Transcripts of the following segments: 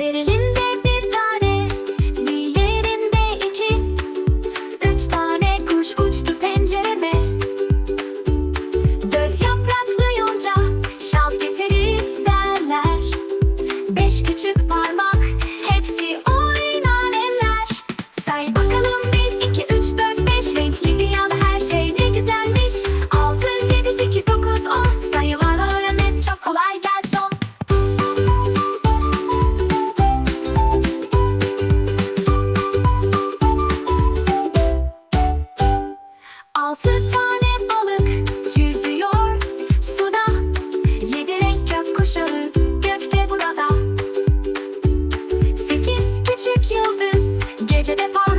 Berlin'de bir tane, diğerinde iki. Üç tane kuş uçtu pencereme. Dört yapraklı yonca şans getirir derler. Beş küçük Altı tane balık yüzüyor suda. Yedi renk gökkuşağı gökte burada. Sekiz küçük yıldız gecede parlar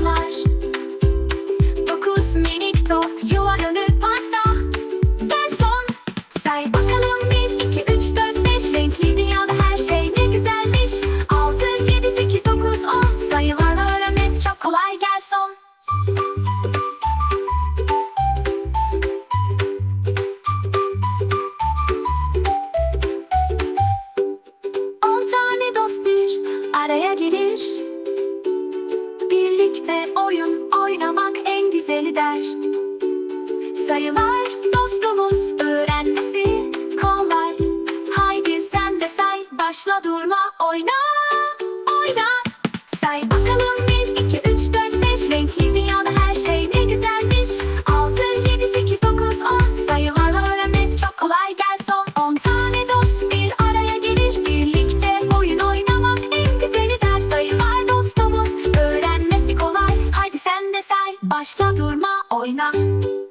en güzeli der Sayılar dostumuz öğrenmesi kolay. Haydi sen de say başla durma oyna oyna. Say bakalım bir iki üç dört beş. Renkli dünyada her şey ne güzelmiş. Altı yedi sekiz dokuz on. Sayılarla öğrenmek çok kolay garson On tane dost bir araya gelir. Birlikte oyun oynamak en güzeli der. Sayılar dostumuz öğrenmesi kolay. Haydi sen de say başla 多いな。